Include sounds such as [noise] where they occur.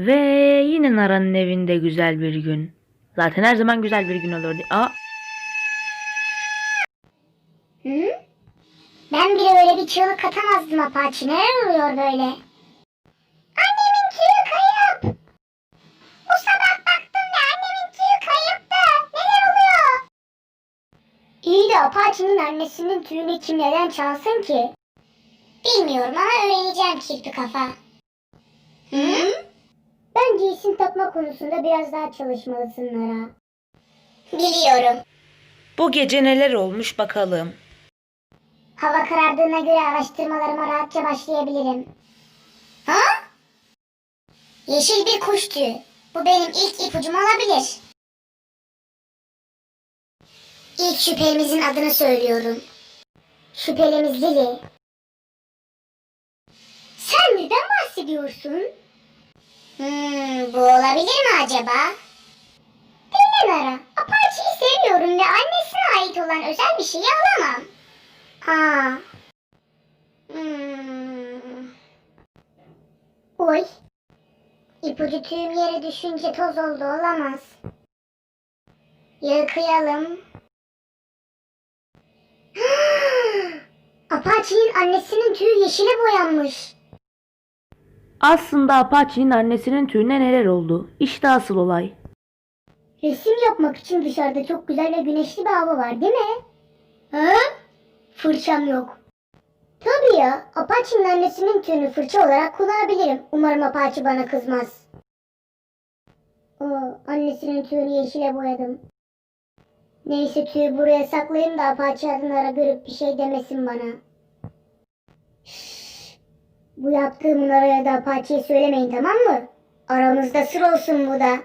Ve yine Nara'nın evinde güzel bir gün. Zaten her zaman güzel bir gün olurdu. Aa, Hı? Ben bile öyle bir çığlık atamazdım Apache. Neler oluyor böyle? Annemin tüyü kayıp. Bu sabah baktım ve annemin tüyü kayıptı. Neler oluyor? İyi de Apache'nin annesinin tüyünü kim neden çalsın ki? Bilmiyorum ama öğreneceğim kirpi kafa. Hı? Bence isim takma konusunda biraz daha çalışmalısın Nara. Biliyorum. bu gece neler olmuş bakalım. Hava karardığına göre araştırmalarıma rahatça başlayabilirim. Ha? Yeşil bir kuş tüyü. Bu benim ilk ipucum olabilir. İlk şüphelimizin adını söylüyorum. Şüphelimiz Lili. Sen neden bahsediyorsun? Hmm, bu olabilir mi acaba? Dinle Nara. Apache'yi seviyorum ve annesine ait olan özel bir şeyi alamam. Aa. Hmm. Oy. İpucu tüyüm yere düşünce toz oldu olamaz. Yıkayalım. [gasps] Apache'nin annesinin tüyü yeşile boyanmış. Aslında Apache'nin annesinin tüyüne neler oldu? İşte asıl olay. Resim yapmak için dışarıda çok güzel ve güneşli bir hava var değil mi? Ha? Fırçam yok. Tabii ya. Apache'nin annesinin tüyünü fırça olarak kullanabilirim. Umarım Apache bana kızmaz. Oo, annesinin tüyünü yeşile boyadım. Neyse tüyü buraya saklayayım da Apache adını ara görüp bir şey demesin bana. Bu yaptığımın araya da Apache'ye söylemeyin tamam mı? Aramızda sır olsun bu da.